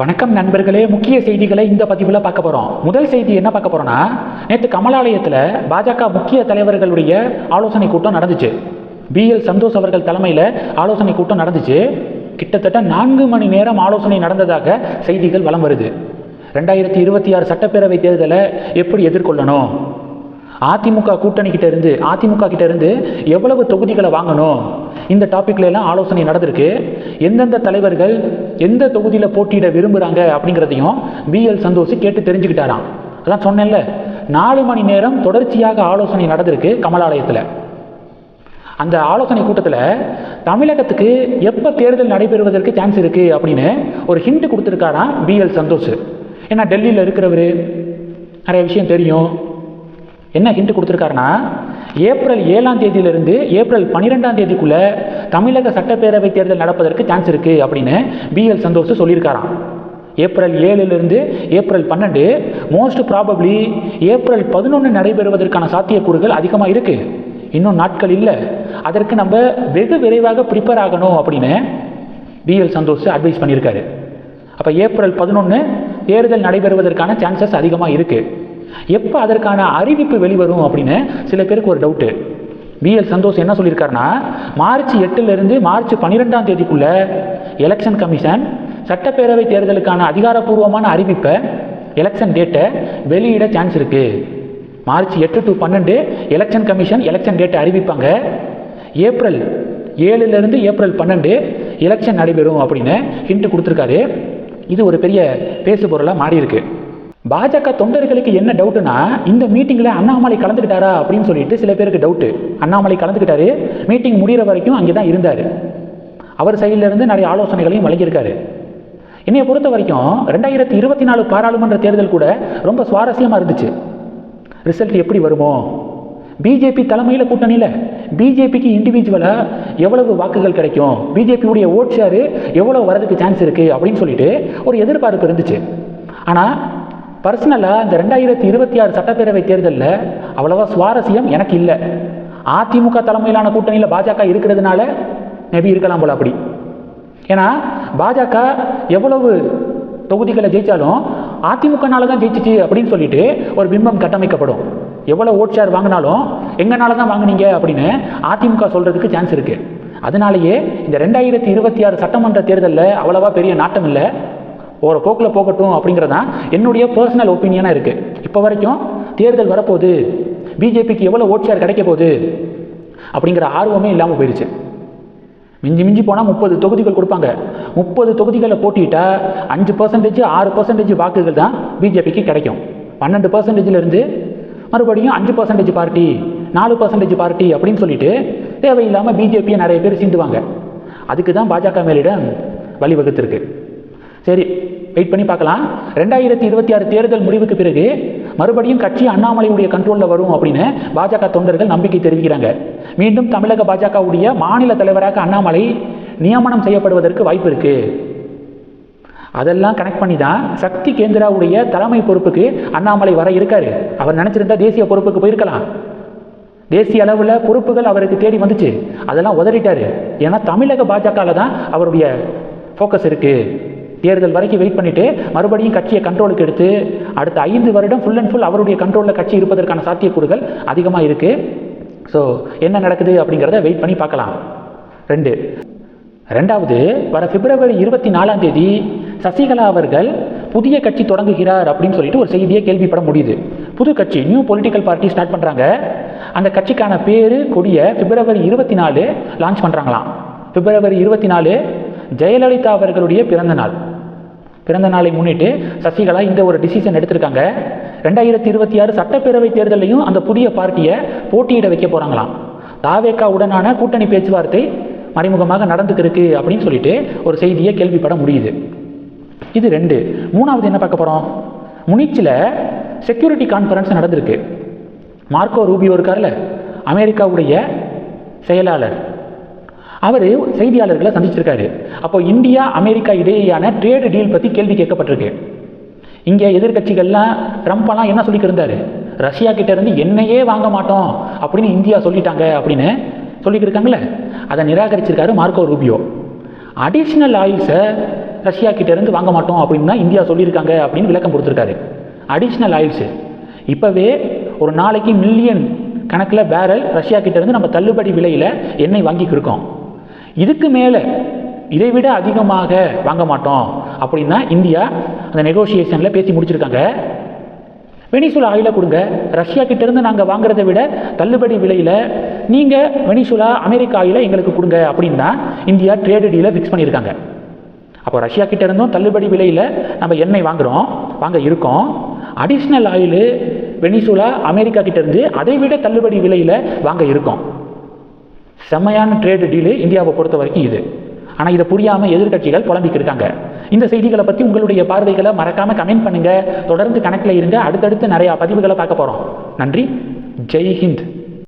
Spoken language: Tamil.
வணக்கம் நண்பர்களே முக்கிய செய்திகளை இந்த பதிவில் பார்க்க போகிறோம் முதல் செய்தி என்ன பார்க்க போகிறோன்னா நேற்று கமலாலயத்தில் பாஜக முக்கிய தலைவர்களுடைய ஆலோசனை கூட்டம் நடந்துச்சு. பிஎல் சந்தோஷ் அவர்கள் தலைமையில் ஆலோசனை கூட்டம் நடந்துச்சு. கிட்டத்தட்ட நான்கு மணி நேரம் ஆலோசனை நடந்ததாக செய்திகள் வலம் வருது. ரெண்டாயிரத்தி இருபத்தி ஆறு சட்டப்பேரவை தேர்தலை எப்படி எதிர்கொள்ளணும்? அதிமுக கூட்டணி கிட்ட இருந்து அதிமுக கிட்ட இருந்து எவ்வளவு தொகுதிகளை வாங்கணும்? இந்த டாப்பிக்ல எல்லாம் ஆலோசனை நடந்திருக்கு. எந்தெந்த தலைவர்கள் எந்த தொகுதியில் போட்டியிட விரும்புகிறாங்க அப்படிங்கிறதையும் பிஎல் சந்தோஷ் கேட்டு தெரிஞ்சுக்கிட்டாராம். அதான் சொன்னேன்ல நாலு மணி நேரம் தொடர்ச்சியாக ஆலோசனை நடந்திருக்கு கமலாலயத்தில். அந்த ஆலோசனை கூட்டத்தில் தமிழகத்துக்கு எப்போ தேர்தல் நடைபெறுவதற்கு சான்ஸ் இருக்குது அப்படின்னு ஒரு ஹிண்ட் கொடுத்துருக்காராம் பிஎல் சந்தோஷ். ஏன்னா டெல்லியில் இருக்கிறவர் நிறைய விஷயம் தெரியும். என்ன ஹிண்ட் கொடுத்துருக்காருன்னா ஏப்ரல் ஏழாம் தேதியிலிருந்து ஏப்ரல் பன்னிரெண்டாம் தேதிக்குள்ளே தமிழக சட்டப்பேரவை தேர்தல் நடப்பதற்கு சான்ஸ் இருக்குது அப்படின்னு பிஎல் சந்தோஷ் சொல்லியிருக்காராம். ஏப்ரல் ஏழுலேருந்து ஏப்ரல் பன்னெண்டு மோஸ்ட் ப்ராபப்ளி ஏப்ரல் பதினொன்று நடைபெறுவதற்கான சாத்தியக்கூறுகள் அதிகமாக இருக்குது இன்னும் நாட்கள் இல்லை. அதற்கு நம்ம வெகு விரைவாக ப்ரிப்பேர் ஆகணும் அப்படின்னு பிஎல் சந்தோஷ் அட்வைஸ் பண்ணியிருக்காரு. அப்போ ஏப்ரல் பதினொன்று தேர்தல் நடைபெறுவதற்கான சான்சஸ் அதிகமாக இருக்குது எப்போ அதற்கான அறிவிப்பு வெளிவரும் அப்படின்னு சில பேருக்கு ஒரு டவுட்டு பிஎல் சந்தோஷ் என்ன சொல்லியிருக்காருன்னா மார்ச் எட்டுலேருந்து மார்ச் பன்னிரெண்டாம் தேதிக்குள்ள எலெக்ஷன் கமிஷன் சட்டப்பேரவை தேர்தலுக்கான அதிகாரப்பூர்வமான அறிவிப்பை எலெக்ஷன் டேட்டை வெளியிட சான்ஸ் இருக்குது மார்ச் எட்டு டு பன்னெண்டு எலெக்ஷன் கமிஷன் எலெக்ஷன் டேட்டை அறிவிப்பாங்க. ஏப்ரல் ஏழுலேருந்து ஏப்ரல் பன்னெண்டு எலெக்ஷன் நடைபெறும் அப்படின்னு ஹிண்ட் கொடுத்துருக்காரு. இது ஒரு பெரிய பேசு பொருளாக மாறி பாஜக தொண்டர்களுக்கு என்ன டவுட்டுனா இந்த மீட்டிங்கில் அண்ணாமலை கலந்துக்கிட்டாரா அப்படின்னு சொல்லிட்டு சில பேருக்கு டவுட்டு அண்ணாமலை கலந்துக்கிட்டாரு. மீட்டிங் முடிகிற வரைக்கும் அங்கே தான் இருந்தார். அவர் சைடிலிருந்து நிறைய ஆலோசனைகளையும் வழங்கியிருக்காரு. என்னைய பொறுத்த வரைக்கும் ரெண்டாயிரத்தி இருபத்தி நாலு பாராளுமன்ற தேர்தல் கூட ரொம்ப சுவாரஸ்யமாக இருந்துச்சு. ரிசல்ட் எப்படி வருமோ? பிஜேபி தலைமையில் கூட்டணியில் பிஜேபிக்கு இண்டிவிஜுவலாக எவ்வளவு வாக்குகள் கிடைக்கும்? பிஜேபியுடைய ஓட் ஷேரு எவ்வளோ வரதுக்கு சான்ஸ் இருக்குது அப்படின்னு சொல்லிட்டு ஒரு எதிர்பார்ப்பு இருந்துச்சு. ஆனால் பர்சனலாக இந்த ரெண்டாயிரத்தி இருபத்தி ஆறு சட்டப்பேரவை தேர்தலில் அவ்வளோவா சுவாரஸ்யம் எனக்கு இல்லை. அதிமுக தலைமையிலான கூட்டணியில் பாஜக இருக்கிறதுனால மேபி இருக்கலாம் போல அப்படி. ஏன்னா பாஜக எவ்வளவு தொகுதிகளை ஜெயித்தாலும் அதிமுகனால தான் ஜெயிச்சிச்சு அப்படின்னு சொல்லிட்டு ஒரு பிம்பம் கட்டமைக்கப்படும். எவ்வளோ ஓட் ஷேர் வாங்கினாலும் எங்கனால தான் வாங்குனீங்க அப்படின்னு அதிமுக சொல்கிறதுக்கு சான்ஸ் இருக்குது அதனாலேயே இந்த ரெண்டாயிரத்தி இருபத்தி ஆறு சட்டமன்ற தேர்தலில் அவ்வளோவா பெரிய நாட்டம் இல்லை. ஒரு போக்கில் போகட்டும் அப்படிங்கிறது தான் என்னுடைய பர்சனல் ஒப்பீனியனாக இருக்குது இப்போ வரைக்கும் தேர்தல் வரப்போகுது. பிஜேபிக்கு எவ்வளோ ஓட் ஷேர் கிடைக்க போகுது? அப்படிங்கிற ஆர்வமே இல்லாமல் போயிடுச்சு. மிஞ்சி மிஞ்சி போனால் முப்பது தொகுதிகள் கொடுப்பாங்க. முப்பது தொகுதிகளில் போட்டிட்டா அஞ்சு பர்சன்டேஜ் ஆறு பர்சன்டேஜ் வாக்குகள் தான் பிஜேபிக்கு கிடைக்கும். பன்னெண்டு பர்சன்டேஜிலிருந்து மறுபடியும் அஞ்சு பர்சன்டேஜ் பார்ட்டி நாலு பர்சன்டேஜ் பார்ட்டி அப்படின்னு சொல்லிட்டு தேவையில்லாமல் பிஜேபியை நிறைய பேர் சீண்டுவாங்க. அதுக்கு தான் பாஜக மேலிடம் வழிவகுத்திருக்கு. சரி வெயிட் பண்ணி பார்க்கலாம். ரெண்டாயிரத்தி இருபத்தி ஆறு தேர்தல் முடிவுக்கு பிறகு மறுபடியும் கட்சி அண்ணாமலையுடைய கண்ட்ரோலில் வரும் அப்படின்னு பாஜக தொண்டர்கள் நம்பிக்கை தெரிவிக்கிறாங்க. மீண்டும் தமிழக பாஜகவுடைய மாநில தலைவராக அண்ணாமலை நியமனம் செய்யப்படுவதற்கு வாய்ப்பு இருக்கு. அதெல்லாம் கனெக்ட் பண்ணி தான் சக்தி கேந்திராவுடைய தலைமை பொறுப்புக்கு அண்ணாமலை வர இருக்காரு. அவர் நினைச்சிருந்தா தேசிய பொறுப்புக்கு போயிருக்கலாம். தேசிய அளவில் பொறுப்புகள் அவருக்கு தேடி வந்துச்சு. அதெல்லாம் உதறிட்டாரு. ஏன்னா தமிழக பாஜகவில் தான் அவருடைய ஃபோக்கஸ் இருக்குது தேர்தல் வரைக்கும் வெயிட் பண்ணிவிட்டு மறுபடியும் கட்சியை கண்ட்ரோலுக்கு எடுத்து அடுத்த ஐந்து வருடம் ஃபுல் அண்ட் ஃபுல் அவருடைய கண்ட்ரோலில் கட்சி இருப்பதற்கான சாத்தியக்கூறுகள் அதிகமாக இருக்குது ஸோ என்ன நடக்குது அப்படிங்கிறத வெயிட் பண்ணி பார்க்கலாம். ரெண்டு. ரெண்டாவது வர பிப்ரவரி இருபத்தி நாலாம் தேதி சசிகலா அவர்கள் புதிய கட்சி தொடங்குகிறார் அப்படின்னு சொல்லிட்டு ஒரு செய்தியை கேள்விப்பட முடியுது. புது கட்சி நியூ பொலிட்டிக்கல் பார்ட்டி ஸ்டார்ட் பண்ணுறாங்க அந்த கட்சிக்கான பேர் கொடியை பிப்ரவரி இருபத்தி நாலு லான்ச் பண்ணுறாங்களாம் பிப்ரவரி இருபத்தி நாலு ஜெயலலிதா அவர்களுடைய பிறந்த நாள். பிறந்த நாளை முன்னிட்டு சசிகலா இந்த ஒரு டிசிஷன் எடுத்திருக்காங்க. ரெண்டாயிரத்தி இருபத்தி ஆறு சட்டப்பேரவை தேர்தலையும் அந்த புதிய பார்ட்டியை போட்டியிட வைக்க போகிறாங்களாம் தாவேக்கா உடனான கூட்டணி பேச்சுவார்த்தை மறைமுகமாக நடந்துக்கிருக்கு அப்படின்னு சொல்லிட்டு ஒரு செய்தியை கேள்விப்பட முடியுது. இது ரெண்டு. மூணாவது என்ன பார்க்க போகிறோம் முனிச்சில் செக்யூரிட்டி கான்ஃபரன்ஸ் நடந்திருக்கு. மார்க்கோ ரூபியோ இருக்கார்ல அமெரிக்காவுடைய செயலாளர். அவர் செய்தியாளர்களை சந்திச்சிருக்காரு. அப்போ இந்தியா அமெரிக்கா இடையேயான ட்ரேடு டீல் பற்றி கேள்வி கேட்கப்பட்டிருக்கு. இங்கே எதிர்கட்சிகள்லாம் ட்ரம்ப்பெல்லாம் என்ன சொல்லிக்கிருந்தாரு ரஷ்யா கிட்ட இருந்து என்னையே வாங்க மாட்டோம் அப்படின்னு இந்தியா சொல்லிட்டாங்க அப்படின்னு சொல்லிக்கிருக்காங்களே அதை நிராகரிச்சிருக்காரு மார்க்கோ ரூபியோ. அடிஷ்னல் ஆயில்ஸை ரஷ்யா கிட்ட இருந்து வாங்க மாட்டோம் அப்படின்னு தான் இந்தியா சொல்லியிருக்காங்க அப்படின்னு விளக்கம் கொடுத்துருக்காரு. அடிஷ்னல் ஆயில்ஸு இப்போவே ஒரு நாளைக்கு மில்லியன் கணக்கில் பேரல் ரஷ்யா கிட்ட இருந்து நம்ம தள்ளுபடி விலையில் எண்ணெய் வாங்கிக்கிருக்கோம். இதுக்கு மேலே இதை விட அதிகமாக வாங்க மாட்டோம். அப்படின்னா இந்தியா அந்த நெகோசியேஷனில் பேசி முடிச்சிருக்காங்க. வெனிசுலா ஆயில கொடுங்க. ரஷ்யா கிட்டேருந்து நாங்கள் வாங்குறதை விட தள்ளுபடி விலையில் நீங்கள் வெனிசுலா அமெரிக்கா ஆயில எங்களுக்கு கொடுங்க அப்படின்னா இந்தியா ட்ரேடு டீலை ஃபிக்ஸ் பண்ணியிருக்காங்க. அப்போ ரஷ்யா கிட்டேருந்தும் தள்ளுபடி விலையில் நம்ம எண்ணெய் வாங்குகிறோம் வாங்க இருக்கோம். அடிஷ்னல் ஆயிலு வெனிசுலா அமெரிக்கா கிட்டேருந்து அதை விட தள்ளுபடி விலையில் வாங்க இருக்கோம். செம்மையான ட்ரேடு டீலு இந்தியாவை பொறுத்த வரைக்கும் இது. ஆனால் இதை புரியாமல் எதிர்க்கட்சிகள் புலம்பிக்கிருக்காங்க இந்த செய்திகளை பற்றி உங்களுடைய பார்வைகளை மறக்காமல் கமெண்ட் பண்ணுங்கள் தொடர்ந்து கணக்கில் இருங்க. அடுத்தடுத்து நிறையா பதிவுகளை பார்க்க போகிறோம் நன்றி. ஜெய் ஹிந்த்.